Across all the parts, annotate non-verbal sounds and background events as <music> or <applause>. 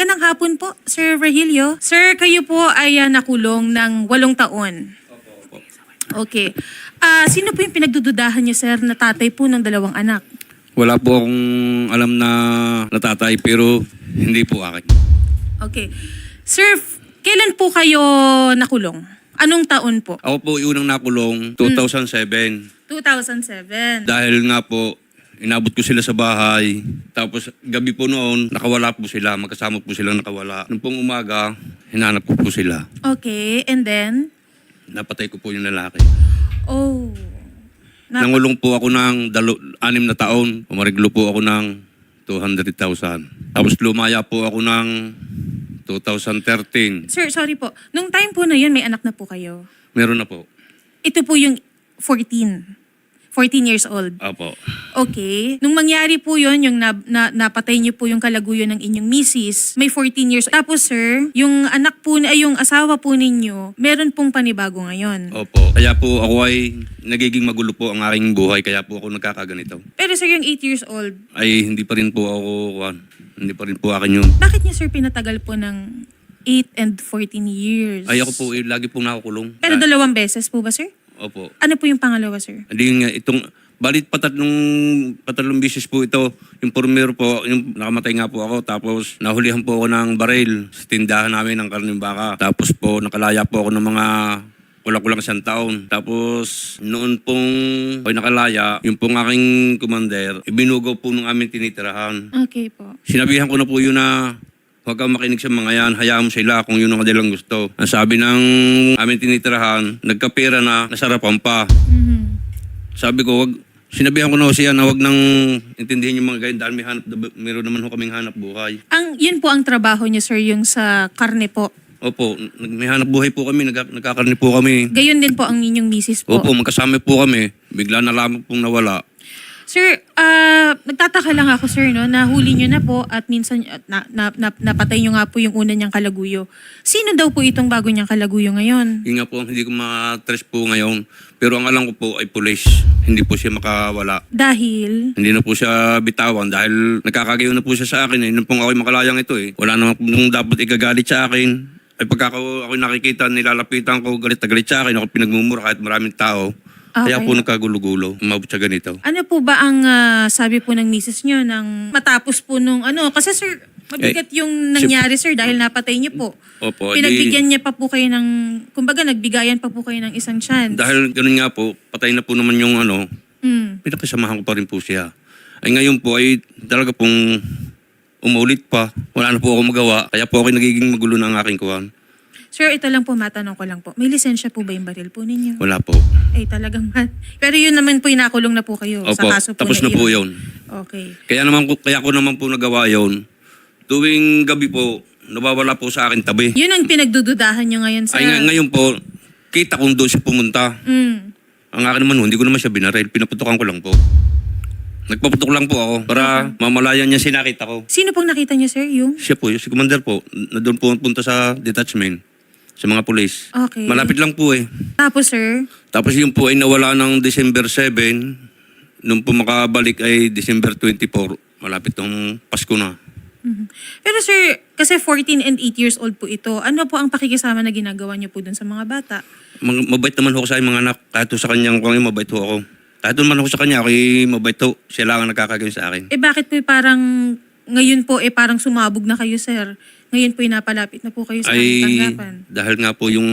Magandang hapon po, Sir Virgilio. Sir, kayo po ay ah, nakulong ng walong taon. Okay. Ah, sino po yung pinagdududahan niyo, sir, na tatay po ng dalawang anak? Wala po akong alam na natatay pero hindi po akin. Okay. Sir, f- kailan po kayo nakulong? Anong taon po? Ako po yung unang nakulong 2007 2007. dahil nga po inabot ko sila sa bahay. Tapos gabi po noon, nakawala po sila. Magkasama po silang nakawala. Nung pong umaga, hinanap ko po sila. Okay, and then? Napatay ko po yung lalaki. Oh. Na- Nangulong po ako ng dalo, anim na taon. Pumariglo po ako ng 200,000. Tapos lumaya po ako ng 2013. sir, sorry po. Nung time po na yun, may anak na po kayo. Meron na po. Ito po yung 14. 14 years old. Apo. Okay. Nung mangyari po yun, yung na, na, napatay niyo po yung kalaguyo ng inyong misis, may 14 years. Tapos sir, yung anak po, ay yung asawa po ninyo, meron pong panibago ngayon. Opo. Kaya po ako ay nagiging magulo po ang aking buhay. Kaya po ako nagkakaganito. Pero sir, yung 8 years old, Ay hindi pa rin po ako, kuwan. hindi pa rin po akin yun. bakit niya sir pinatagal po ng 8 and 14 years? Ay ako po, eh, lagi po nakukulong. Pero Ah, dalawang beses po ba sir? Opo. Ano po yung pangalawa sir? Hindi nga, itong, balit patatlong, patatlong bisis po ito. Yung pormero po, yung nakamatay nga po ako. Tapos nahulihan po ako ng baril sa tindahan namin ng karning baka. Tapos po nakalaya po ako ng mga kulang-kulang isang taon. Tapos noon pong ako nakalaya, yung pong aking commander, ibinugaw po nung aming tinitirahan. Okay po. Sinabihan ko na po yun na huwag kang makinig sa mga yan, hayaan mo sila kung yun ang kanilang gusto. Ang sabi ng aming tinitirahan, nagkapera na, nasarapan pa. Sabi ko, wag, sinabihan ko na ho siya na wag nang intindihin yung mga ganyan dahil may hanap, meron naman ho kaming hanap buhay. Ang, yun po ang trabaho niyo sir, yung sa karne po. Opo, nag- may hanap buhay po kami, nag, nagkakarni po kami. Gayon din po ang inyong misis po. Opo, magkasama po kami. Bigla na lamang pong nawala. Sir, ah, nagtataka lang ako sir no, nahuli niyo na po at minsan at na, na, na- napatay niyo nga po yung una niyang kalaguyo. Sino daw po itong bago niyang kalaguyo ngayon? Yun nga po, hindi ko ma-trace po ngayon. Pero ang alam ko po ay pulis. Hindi po siya makawala. Dahil, Hindi na po siya bitawan dahil nakakagayo na po siya sa akin eh. Nung pong ako'y makalayang ito eh. Wala naman pong dapat igagalit sa akin. Ay pagka ako, ako nakikita, nilalapitan ko, galit na galit sa akin. Ako pinagmumura kahit maraming tao. Kaya Okay. po nagkagulo-gulo. Umabot siya ganito. ano po ba ang ah, sabi po ng misis niyo nang matapos po nung ano? Kasi sir, mabigat yung nangyari sir dahil napatay niyo po. Opo. di- Pinagbigyan niya pa po kayo ng, kumbaga nagbigayan pa po kayo ng isang chance. dahil ganun nga po, patay na po naman yung ano, Mm. pinapasamahan ko pa rin po siya. Ay ngayon po ay talaga pong umulit pa. Wala na po ako magawa. Kaya po ako nagiging magulo ng aking kuwan. Sir, ito lang po, matanong ko lang po. May lisensya po ba yung baril po ninyo? Wala po. Ay, talagang man. Pero yun naman po, inakulong na po kayo sa Opo, kaso po tapos na, na po yun. yun. Okay. Kaya naman ko, kaya ko naman po nagawa yon. Tuwing gabi po, nawawala po sa akin tabi. Yun ang pinagdududahan nyo ngayon sa... Ay nga- ngayon po, kita kong doon siya pumunta. Mm. Ang akin naman, hindi ko naman siya binaril. Pinaputukan ko lang po. Nagpaputok lang po ako para mamalayan niya sinakita ko. Sino pong nakita niyo, sir? Yung? Siya po, si commander po, na doon po punta sa detachment, sa mga pulis. Okay. Malapit lang po eh. Tapos, sir? Tapos yung po ay nawala ng December 7. Nung po makabalik ay December 24. Malapit ng Pasko na. Mhm. Pero sir, kasi 14 and 8 years old po ito. Ano po ang pakikisama na ginagawa niyo po dun sa mga bata? Mag- mabait naman ho ako sa aking mga anak. Kahit ho sa kanyang kung mabait ho ako. Kahit naman ako sa kanya, ako'y mabait ho. Siya lang ang nakakagawin sa akin. Eh bakit po parang ngayon po eh parang sumabog na kayo, sir? Ngayon po napalapit na po kayo sa Ay, tanggapan. dahil nga po yung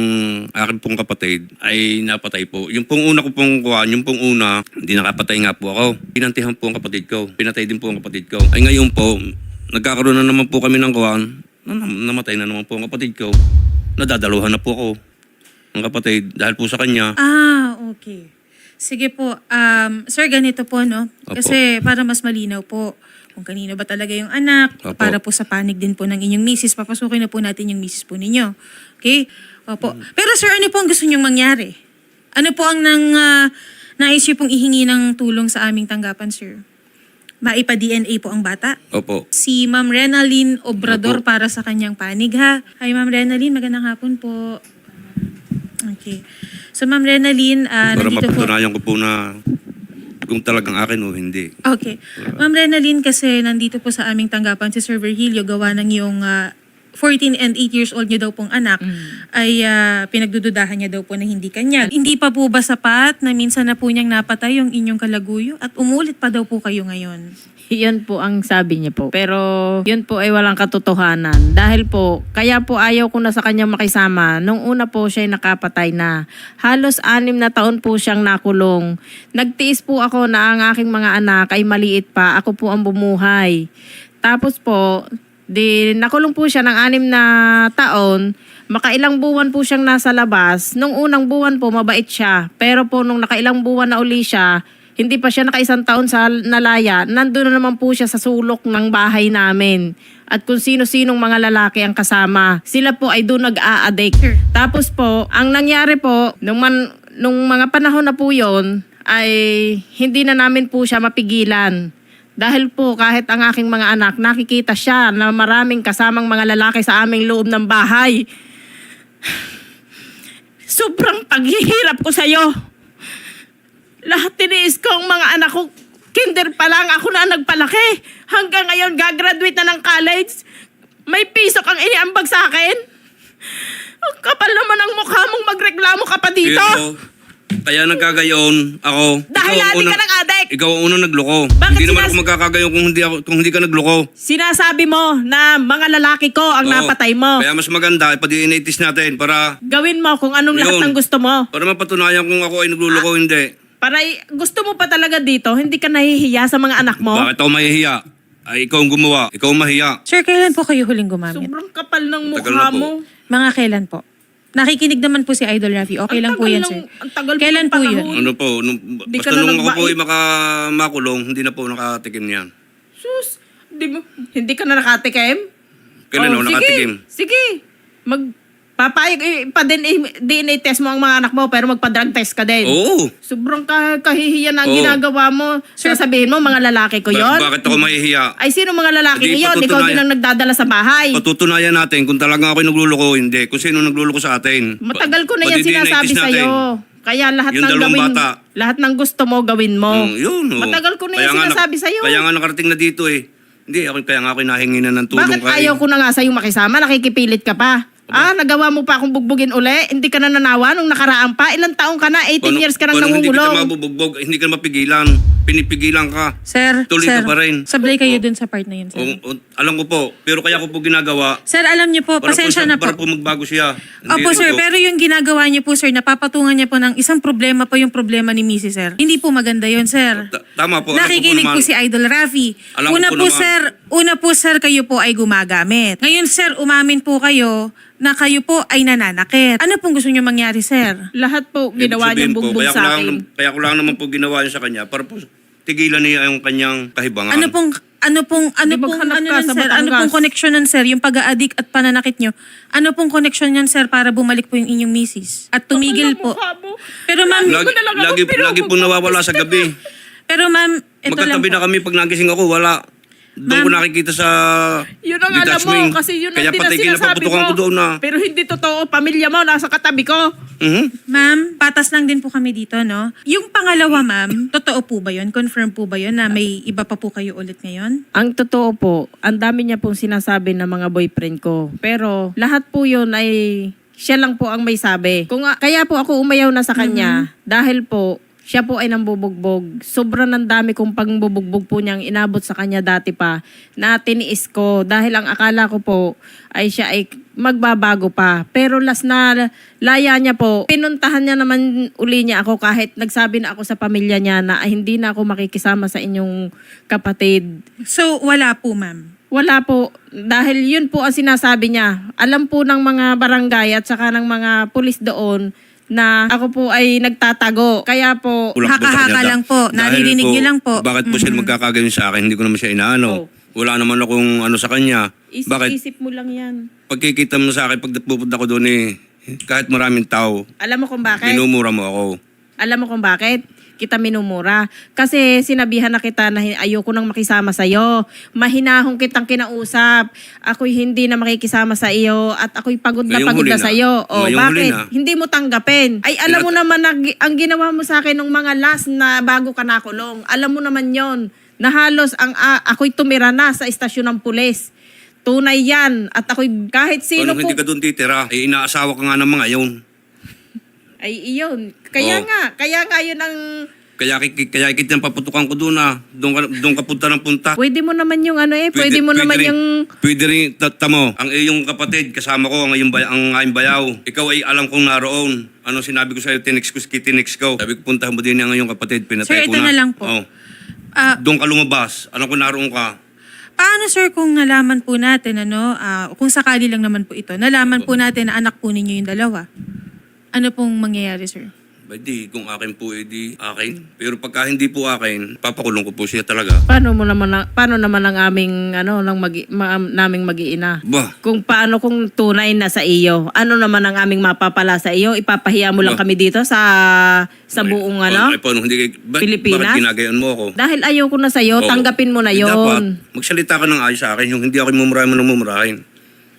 akin pong kapatid ay napatay po. Yung pong una ko pong kuhaan, yung pong una, hindi nakapatay nga po ako. Pinantihan po ang kapatid ko. Pinatay din po ang kapatid ko. Ay ngayon po, nagkakaroon na naman po kami ng kuhaan. Na, nam- namatay na naman po ang kapatid ko. Nadadaluhan na po ako. Ang kapatid, dahil po sa kanya. Ah, okay. Sige po. Um, sir, ganito po, no? Opo. Kasi para mas malinaw po kung kanino ba talaga yung anak, Opo. para po sa panig din po ng inyong misis. Papasukin na po natin yung misis po ninyo. Okay? Opo. Pero sir, ano po ang gusto nyong mangyari? Ano po ang nang, ah, nais niyo pong ihingi ng tulong sa aming tanggapan, sir? Maipa-DNA po ang bata? Opo. si Ma'am Renaline Obrador Opo. para sa kanyang panig ha. Hi Ma'am Renaline, magandang hapon po. Okay. So Ma'am Renaline, ah Para nandito po. mapatunayan ko po na kung talagang akin o hindi. Okay. Ma'am Renalyn, kasi nandito po sa aming tanggapan si Sir Virgilio, gawa ng yung ah, 14 and 8 years old niyo daw pong anak, ay ah, pinagdududahan niya daw po na hindi kanya. Hindi pa po ba sapat na minsan na po niyang napatay yung inyong kalaguyo at umulit pa daw po kayo ngayon? <laughs> Yun po ang sabi niya po. Pero yun po ay walang katotohanan. Dahil po, kaya po ayaw ko na sa kanya makisama. Nung una po siya ay nakapatay na. Halos anim na taon po siyang nakulong. Nagtiis po ako na ang aking mga anak ay maliit pa. Ako po ang bumuhay. Tapos po, di nakulong po siya ng anim na taon. Makailang buwan po siyang nasa labas. Nung unang buwan po, mabait siya. Pero po, nung nakailang buwan na uli siya, hindi pa siya nakaisang taon sa nalaya, nandun na naman po siya sa sulok ng bahay namin. At kung sino-sinong mga lalaki ang kasama, sila po ay doon nag-a-addict. Tapos po, ang nangyari po, nung, man, nung mga panahon na po yon ay hindi na namin po siya mapigilan. Dahil po kahit ang aking mga anak, nakikita siya na maraming kasamang mga lalaki sa aming loob ng bahay. <sighs> Sobrang paghihirap ko sa'yo. Lahat tiniis ko ang mga anak ko. Kinder pa lang, ako na ang nagpalaki. Hanggang ngayon, gagraduate na ng college. May piso kang iniambag sa akin. Ang kapal naman ang mukha mong magreklamo ka pa dito. Pero, kaya nagkagayon ako. Dahil Ikaw ang adik ka unang- ng adik. Ikaw ang unang nagloko. Bakit hindi naman sinas- ako magkakagayon kung hindi, ako, kung hindi ka nagloko. Sinasabi mo na mga lalaki ko ang Oo. napatay mo. Kaya mas maganda, ipa-DNA test natin para, Gawin mo kung anong lahat Yun. ng gusto mo. para mapatunayan kung ako ay nagluloko o hindi. Para i- gusto mo pa talaga dito, hindi ka nahihiya sa mga anak mo. Bakit ako mahihiya? Ay, ikaw ang gumawa. Ikaw ang mahiya. Sir, kailan po kayo huling gumamit? Sobrang kapal ng Tagal mukha na po. mo. Mga kailan po? Nakikinig naman po si Idol Rafi. Okay Ang lang po tagal yan, ng- sir. ang tagal po Kailan ng po yun? panahon. Ano po, nung, Di ka basta na nung ako po nagbait. ay maka, makulong, hindi na po nakatikim yan. Sus, di mo, hindi ka na nakatikim? Kailan Oh, ako sige, nakatikim? Sige, mag, papayag, eh, pa-DNA DNA test mo ang mga anak mo, pero magpa-drug test ka din. Oo. Sobrang ka, kahihiyan ang Oo. ginagawa mo. Sasabihin mo, mga lalaki ko Ba- yon. bakit ako mahihiya? Ay, sino mga lalaki Hindi, yun? Ikaw patutunayan. din ang nagdadala sa bahay. Patutunayan natin kung talagang ako nagluloko o hindi. Kung sino nagluloko sa atin. Matagal ko na yan sinasabi natin. sa'yo. Kaya lahat Yung ng dalawang gawin, bata. lahat ng gusto mo, gawin mo. Mm, yun, oh. Matagal ko na Kaya yan nga sinasabi na- sa'yo. Kaya nga nakarating na dito eh. Hindi, ako, kaya nga ako nahingi na ng tulong Bakit kay- ayaw ko na nga sa'yo makisama? Nakikipilit ka pa. Ah, nagawa mo pa akong bugbugin uli? Hindi ka na nanawa nung nakaraan pa? Ilang taon ka na? 18 Paano- years ka nang paano Hindi ka mabubugbog, hindi ka mapigilan. Pinipigilan ka. Sir, Tuloy sir, ka pa rin. sablay kayo Oo. dun sa part na yun, sir. O, o, alam ko po, pero kaya ko po ginagawa. Sir, alam niyo po, Para pasensya po, na Para po. po magbago siya. Hindi Opo, sir, ito. pero yung ginagawa niyo po, sir, napapatungan niya po ng isang problema pa yung problema ni Mrs. Sir. Hindi po maganda yun, sir. Ta- Tama po. alam ko Nakikinig po, naman. si Idol Rafi. Alam ko una po po, naman. sir, una po sir kayo po ay gumagamit. Ngayon sir, umamin po kayo na kayo po ay nananakit. Ano pong gusto niyo mangyari, sir? Lahat po ginawa sabihin niyang po, bugbog kaya ko sa lang, akin. Kaya ko lang naman po ginawa yun sa kanya para po tigilan niya yung kanyang kahibangan. Ano pong ano pong ano Di pong maghanap ano ka nun, sa sir? Ano Batangas. pong connection nun, sir? Yung pag-aadik at pananakit nyo. Ano pong connection niyan, sir, para bumalik po yung inyong misis? At tumigil po. Pero ma'am, Lagi- Lagi, mo na lang ako lagi, pinupupukis. lagi po nawawala sa gabi. pero ma'am, ito lang Magkatabi po. na kami pag nagising ako, wala. Doon ko nakikita sa Yun ang alam detached mo, wing. kasi yun ang Kaya din patay ang sinasabi kinapaputukan mo. ko doon na. Pero hindi totoo, pamilya mo, nasa katabi ko. Mhm. Ma'am, patas lang din po kami dito, no? Yung pangalawa, ma'am, totoo po ba yun? Confirm po ba yun na may iba pa po kayo ulit ngayon? Ang totoo po, ang dami niya pong sinasabi ng mga boyfriend ko. Pero lahat po yun ay siya lang po ang may sabi. Kung, kaya po ako umayaw na sa kanya dahil po siya po ay nambubugbog. Sobrang ng dami kong pangbubugbog po niyang inabot sa kanya dati pa na tiniis ko dahil ang akala ko po ay siya ay magbabago pa. Pero last na laya niya po, pinuntahan niya naman uli niya ako kahit nagsabi na ako sa pamilya niya na ay, hindi na ako makikisama sa inyong kapatid. So, wala po, ma'am. Wala po. Dahil yun po ang sinasabi niya. Alam po ng mga barangay at saka ng mga pulis doon na ako po ay nagtatago. Kaya po, Kulang po sa Haka-haka kanya. lang po. Dahil Naririnig niyo lang po. Bakit po siya magkakagayon sa akin? Hindi ko naman siya inaano. Oh. Wala naman akong ano sa kanya. Bakit? isip-isip mo lang yan. Pagkikita mo sa akin, pag pupunta ko doon eh, kahit maraming tao, Alam mo kung bakit? minumura mo ako. Alam mo kung bakit? Kita minumura. Kasi sinabihan na kita na ayoko nang makisama sa iyo. Mahinahong kitang kinausap. Ako'y hindi na makikisama sa iyo at ako'y pagod na Ngayong pagod huli na na. sa iyo. O Ngayong huli bakit? na. Hindi mo tanggapin. Ay alam mo Tinat- naman na gi- ang ginawa mo sa akin nung mga last na bago ka nakulong. Alam mo naman yon na halos ang a- ako'y tumira na sa istasyon ng pulis. Tunay yan. At ako'y kahit sino po... hindi ka doon titira? Eh, inaasawa ka nga ng mga yun. Ay iyon. Kaya Oo. nga. Kaya nga yun ang... Kaya, kaya kita paputukan ko doon ah. Doon ka, doon ka punta ng punta. Pwede mo naman yung ano eh. Pwede, mo naman rin, yung... Pwede rin, ta- tamo, ang iyong kapatid, kasama ko, ang iyong bay, ang aking bayaw. Ikaw ay alam kong naroon. Ano sinabi ko sa'yo, tinex ko, tinex ko. Sabi ko, puntahan mo din ang iyong kapatid, pinatay Sir, ko ito na lang po. Oh. Ah, Doon ka lumabas. Alam ko naroon ka. paano sir kung nalaman po natin, ano, ah, kung sakali lang naman po ito, nalaman po natin na anak po ninyo yung dalawa? Ano pong mangyayari, sir? Ba di, kung akin po, edi akin. Pero pagka hindi po akin, papakulong ko po siya talaga. Paano mo naman ang- paano naman ang aming ano lang magi, ma, naming mag-iina? Bah, Kung paano kung tunay na sa iyo, ano naman ang aming mapapala sa iyo? Ipapahiya mo lang kami dito sa sa buong ay, ano? Ay, paano, hindi, kay- ba, Pilipinas? Bakit ginagayan mo ako? Dahil ayoko na sa iyo, Oo. tanggapin mo na Eh, Dapat, 'yon. magsalita ka ng ayos sa akin. Yung hindi ako mumurahin mo ng mumurahin.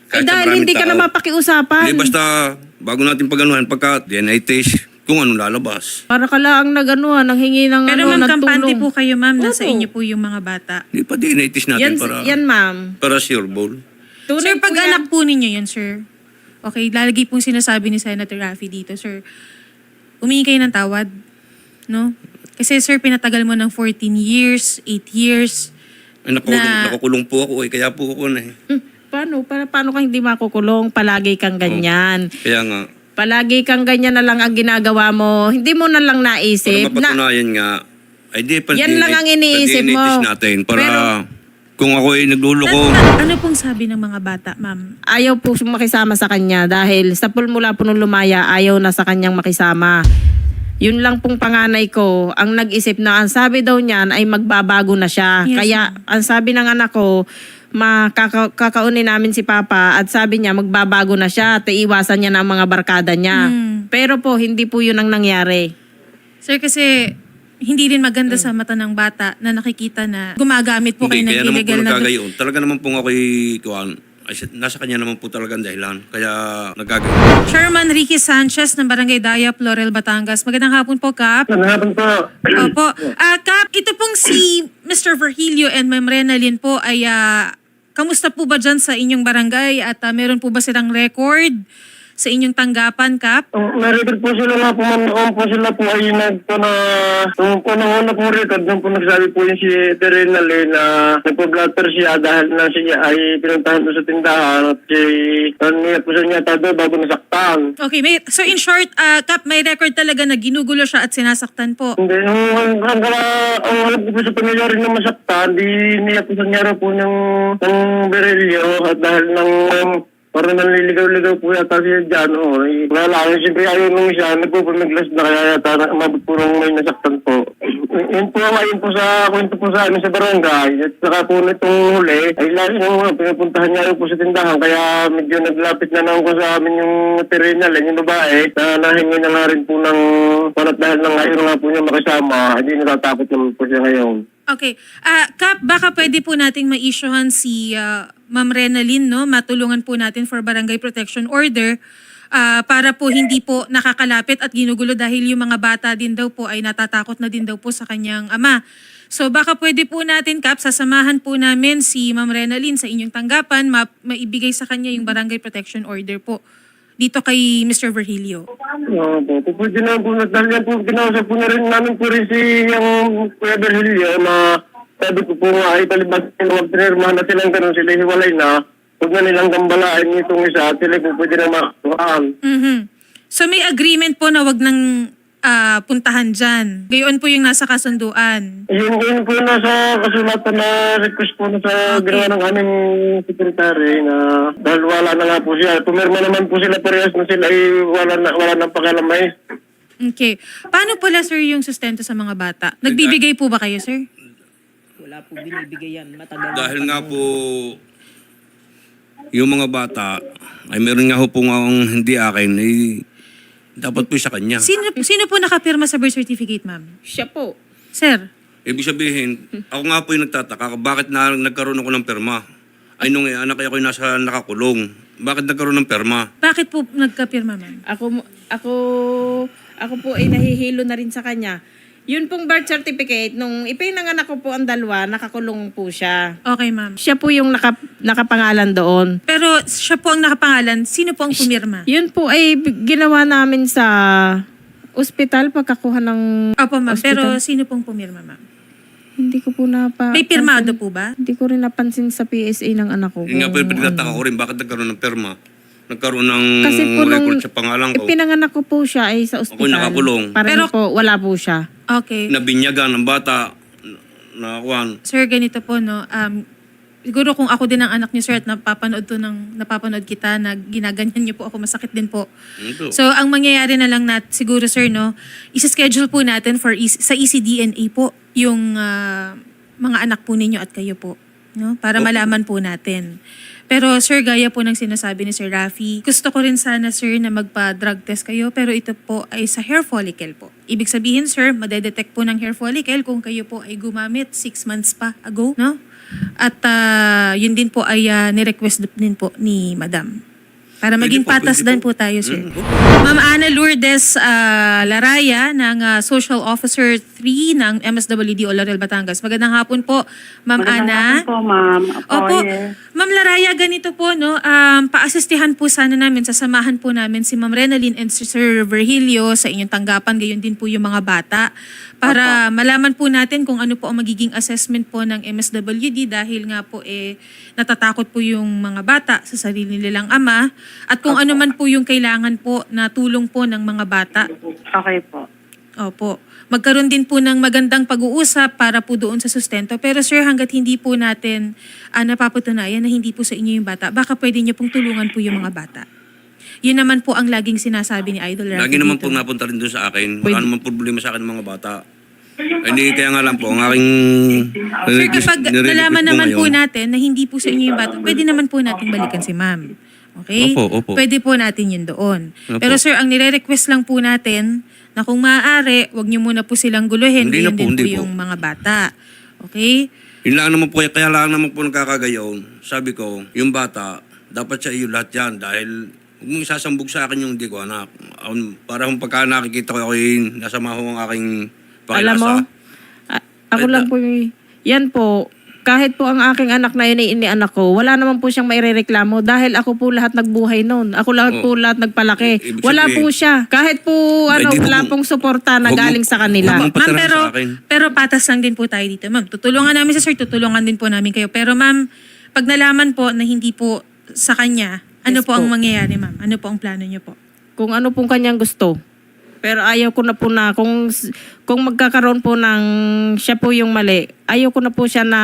Eh, sa dahil maraming hindi ka tao. na mapakiusapan. Hindi, basta bago natin pag-anuhan, pagka DNA test, kung ano lalabas. Para ka lang nag-ano, nang hingi ng Pero ano, ma'am, kampante po kayo, ma'am. Nasa Oo. inyo po yung mga bata. Hindi pa DNA test natin Yan, para, yan ma'am. para sure ball. Tunay sir, po pag yan. anak po ninyo yun, sir. Okay, lalagi pong sinasabi ni Senator Raffy dito, sir. Humingi kayo ng tawad. No? Kasi sir, pinatagal mo ng 14 years, 8 years. Ay, nakulong, Na- nakukulong po ako eh, kaya po ako na eh. Paano? Para, paano ka hindi makukulong? Palagi kang ganyan. Kaya nga, Palagi kang ganyan na lang ang ginagawa mo. Hindi mo na lang para naisip na mapatunayan nga, ay di, pa Yan lang ang iniisip mo. natin para Pero- kung ako ay nagluloko, Ano, ano pong sabi ng mga bata, ma'am? ayaw po makisama sa kanya dahil sa pulmula po nung lumaya, ayaw na sa kanyang makisama. Yun lang pong panganay ko, ang nag-isip na ang sabi daw niyan ay magbabago na siya. Yes, Kaya ang sabi ng anak ko, makakaunin namin si Papa at sabi niya magbabago na siya at iiwasan niya na ang mga barkada niya. Hmm. Pero po, hindi po yun ang nangyari. Sir, kasi hindi rin maganda sa mata ng bata na nakikita na gumagamit po kayo hindi, ng kaya naman po illegal na... nagkagayon. Talaga naman po ako'y, kuwan, ay, nasa kanya naman po talaga ang dahilan. Kaya nagkagayon. Chairman Ricky Sanchez ng Barangay Daya, Florel, Batangas. Magandang hapon po, Kap. Hapon po. Opo. Ah, Kap, ito pong si Mr. Virgilio and Ma'am Renalyn po ay ah, kamusta po ba dyan sa inyong barangay at ah, meron po ba silang record sa inyong tanggapan, Kap? Um, May-record po sila nga po, ma'am. Noon po sila po ay nagpo na... Nung po nang una pong record, nung po nagsabi po yung si Terenal eh, na nagpo-blatter siya dahil na siya ay pinuntahan doon sa tindahan at si... Niya po siya niya tado bago nasaktan. Okay, may, so in short, ah, Kap, may record talaga na ginugulo siya at sinasaktan po. Hindi, ang, ang, ang, ang alam ko po sa pangyayari na masaktan, di niya po sa nyara po ng, ng Berelio at dahil ng parang nanliligaw-ligaw po yata siya dyan. Oh, eh, wala lang, siyempre ayaw nung siya, nagpupumiglas na kaya yata na umabot nung may nasaktan po. Yun po, ayun po sa kwento po sa amin sa barangay. At saka po nitong huli, ay lagi nang mga pinupuntahan niya po sa tindahan. Kaya medyo naglapit na naman po sa amin yung material, yung babae, na nahingi na nga rin po ng panat dahil nang ayaw nga po niya makisama. Hindi natatakot naman po siya ngayon. Okay. Ah, Kap, baka pwede po nating ma-issuehan si ah, Ma'am Renalyn, no? Matulungan po natin for Barangay Protection Order ah, para po hindi po nakakalapit at ginugulo dahil yung mga bata din daw po ay natatakot na din daw po sa kanyang ama. So baka pwede po natin, Kap, sasamahan po namin si Ma'am Renalyn sa inyong tanggapan, ma- maibigay sa kanya yung Barangay Protection Order po dito kay Mr. Virgilio. Oo po. Po, na po, po, kinausap po na rin namin po rin si yung Kuya Berhilio na sabi ko po nga ay talibas sila magpinirmahan na silang ganun sila hiwalay na. Huwag na nilang gambalaan itong isa at sila po pwede na makakuhaan. Mhm. So may agreement po na wag nang ah, puntahan dyan. Gayon po yung nasa kasunduan. Yun, yun po nasa kasulatan na request po na sa Okay. ginawa ng aming sekretary na dahil wala na nga po siya. Pumirma naman po sila parehas na sila ay wala na, wala nang pakialamay. Okay. Paano pala, sir, yung sustento sa mga bata? Nagbibigay po ba kayo, sir? Wala po binibigay yan. Matagal. Dahil nga po, yung mga bata, ay meron nga ho po nga ang hindi akin, ay Dapat po sa kanya. Sino, sino po nakapirma sa birth certificate, ma'am? Siya po. Sir, Ibig sabihin, ako nga po yung nagtataka, bakit na, nagkaroon ako ng perma? Ay, nung anak ako yung nasa nakakulong. Bakit nagkaroon ng perma? bakit po nagkapirma, ma'am? Ako, mo- ako, ako po ay nahihilo na rin sa kanya. Yun pong birth certificate, nung ipinanganak ko po ang dalawa, nakakulong po siya. Okay, ma'am. Siya po yung naka, nakapangalan doon. Pero siya po ang nakapangalan. Sino po ang pumirma? Yun po ay ginawa namin sa ospital pagkakuha ng... Opo, ma'am. Hospital. Pero sino pong pumirma, ma'am? Hindi ko po napa... May pirmado po ba? Hindi ko rin napansin sa PSA ng anak ko. Yun nga po yung kung pinagtataka ko rin, bakit nagkaroon ng perma? Nagkaroon ng Kasi po nung record sa pangalan ko. ipinanganak ko po siya ay sa ospital. nakakulong. Para Pero- po, wala po siya. Okay. Nabinyagan ng bata na kuwan. Sir, ganito po, no. Um, siguro kung ako din ang anak niyo, sir, at napapanood to ng, napapanood kita na ginaganyan niyo po ako, masakit din po. Ito. So, ang mangyayari na lang nat, siguro, sir, no, isa-schedule po natin for is- sa ECDNA po yung ah, mga anak po ninyo at kayo po. No? Para malaman po natin. Pero sir, gaya po ng sinasabi ni Sir Rafi, gusto ko rin sana sir na magpa-drug test kayo pero ito po ay sa hair follicle po. Ibig sabihin sir, madedetect po ng hair follicle kung kayo po ay gumamit six months pa ago, no? At ah, yun din po ay ah, ni-request din po ni Madam. Para Pwede maging po, patas pwede din po. po tayo, sir. Mm, Ma'am Ana Lourdes ah, Laraya ng ah, Social Officer 3 ng MSWD Olorel Batangas. Magandang hapon po, Ma'am Ana. po, ma'am. Opo, Opo. yes. Ma'am Laraya, ganito po, no? Um, paasistihan po sana namin, sasamahan po namin si Ma'am Renalyn and si Sir Virgilio sa inyong tanggapan, gayon din po yung mga bata. Para malaman po natin kung ano po ang magiging assessment po ng MSWD dahil nga po eh natatakot po yung mga bata sa sarili nilang ama at kung ano man po yung kailangan po na tulong po ng mga bata. Okay po. Opo. Magkaroon din po ng magandang pag-uusap para po doon sa sustento. Pero sir, hanggat hindi po natin ah, napapatunayan na hindi po sa inyo yung bata, baka pwede niyo pong tulungan po yung mga bata. Yun naman po ang laging sinasabi ni Idol Rafi Lagi naman dito. po napunta rin doon sa akin. Wala naman problema sa akin ng mga bata. Hindi, kaya nga lang po, ang aking... Sir, kapag nalaman po naman po ngayon, natin na hindi po sa inyo yung bata, pwede naman po natin balikan si ma'am. Okay? Opo, opo. Pwede po natin yun doon. Opo. Pero sir, ang nire-request lang po natin na kung maaari, wag niyo muna po silang guluhin. Hindi na po, din hindi po yung mga bata. Okay? Yun lang naman po, kaya lang naman po nagkakagayon. Sabi ko, yung bata, dapat sa iyo lahat yan dahil huwag mong isasambog sa akin yung hindi ko anak. Um, para kung pagka nakikita ko ako yung nasama ho ang aking pakilasa. Alam mo, a- ako Ay, lang po, yung- yan po, kahit po ang aking anak na yun ay inianak ko, wala naman po siyang mairereklamo dahil ako po lahat nagbuhay noon. Ako lahat po Oh. lahat nagpalaki. Ibig Wala sabihin- po siya. Kahit po ano, di wala po- pong suporta na Huwag mo- galing sa kanila. huwag Ma'am, pero, sa akin. pero patas lang din po tayo dito. Ma'am, tutulungan namin sa sir, tutulungan din po namin kayo. Pero ma'am, pag nalaman po na hindi po sa kanya, ano Yes po, ang po. mangyayari ma'am? Ano po ang plano niyo po? Kung ano pong kanyang gusto. Pero ayaw ko na po na, kung, kung magkakaroon po ng siya po yung mali, ayaw ko na po siya na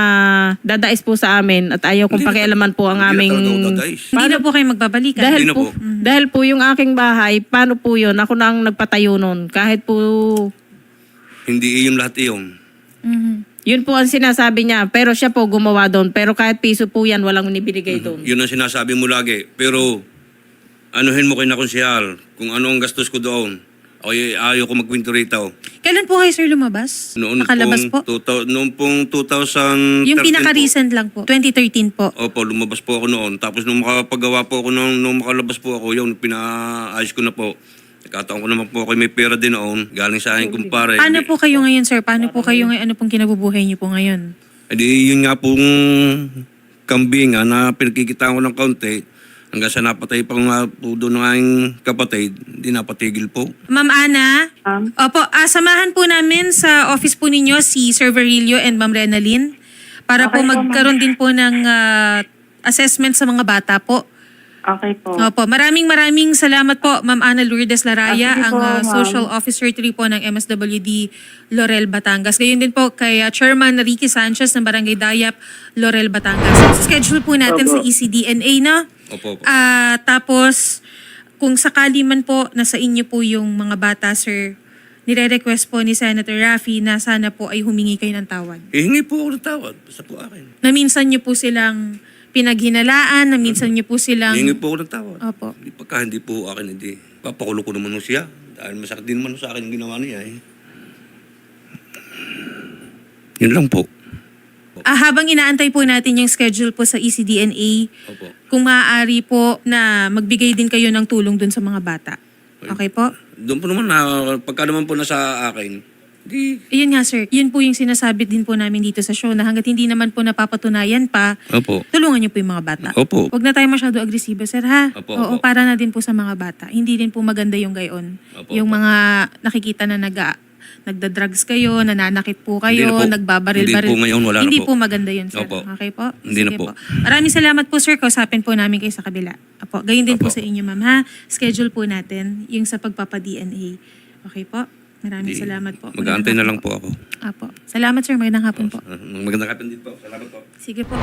dadais po sa amin at ayaw kong Hindi na- pakialaman po ang hindi na aming... talaga ako dadais. Hindi na po kayo magbabalikan. Dahil Hindi na po, po. dahil po yung aking bahay, paano po yun? Ako na ang nagpatayo nun. Kahit po, Hindi yung lahat iyon. Mhm. yun po ang sinasabi niya. Pero siya po gumawa doon. Pero kahit piso po yan, walang nibinigay doon. Yun ang sinasabi mo lagi. Pero, anuhin mo kay na konsyal kung ano ang gastos ko doon. O ayaw ko magkwento rito. Kailan po kayo sir lumabas? Noon Nakalabas pong, po? tuta- noong pong 2013 Yung pinaka-recent lang po, 2013 po. Opo, lumabas po ako noon. Tapos nung makapagawa po ako noon, nung makalabas po ako, yun, pinaayos ko na po. Nagkataon ko naman po ako may pera din noon. Galing sa aking kumpare. Paano po kayo ngayon sir? Paano po kayo ngayon? Ano pong kinabubuhay niyo po ngayon? Eh di, yun nga pong kambingan na pinagkikita ko ng kaunti. Hanggang sa napatay pa nga po doon ng aking kapatid, hindi napatigil po. Ma'am Ana? Ma'am? Opo, ah, samahan po namin sa office po ninyo si Sir Virgilio and Ma'am Renalyn para po Okay po, ma'am. magkaroon din po ng ah, assessment sa mga bata po. Okay po. Opo, maraming maraming salamat po Ma'am Ana Lourdes Laraya, Ah, sige ang po, ah, ma'am. Social Officer 3 po ng MSWD Lorel Batangas. Gayon din po kay ah, Chairman Ricky Sanchez ng Barangay Dayap, Lorel Batangas. Schedule po natin sa Opo. ECDNA na. Opo, opo. Ah, tapos kung sakali man po nasa inyo po yung mga bata, sir, nire-request po ni Senator Raffy na sana po ay humingi kayo ng tawad. Eh, hingi po ako ng tawad. Basta po akin. Na minsan niyo po silang pinaghinalaan, na minsan niyo po silang... Hingi po ako ng tawad. Opo. Di pagka hindi po akin, hindi. Papakulo ko naman ho siya. Dahil masakit din naman sa akin yung ginawa niya eh. Yun lang po. Ah, habang inaantay po natin yung schedule po sa ECDNA, Opo. kung maaari po na magbigay din kayo ng tulong dun sa mga bata. Okay po? Doon po naman, na, pagka naman po nasa akin, di, Ayun nga sir, yun po yung sinasabi din po namin dito sa show na hanggat hindi naman po napapatunayan pa, opo. tulungan niyo po yung mga bata. Opo. Huwag na tayo masyado agresibo, sir, ha? Opo, Oo, opo. para na din po sa mga bata. Hindi din po maganda yung gayon. Opo, yung opo. mga nakikita na nag nagda-drugs kayo, nananakit po Hindi kayo, na po. nagbabaril-baril. Hindi po ngayon, wala na Hindi po. po maganda yun, sir. Opo. Okay po? Hindi na Sige po. Maraming salamat po, sir. Kausapin po namin kayo sa kabila. Apo. Gayon din po Opo. sa inyo, ma'am, ha? Schedule po natin yung sa pagpapa-DNA. Okay po? Maraming salamat po. mag-aantay na lang po ako. Apo. Salamat, sir. Magandang hapon po. Magandang hapon din po. Salamat po. Sige po.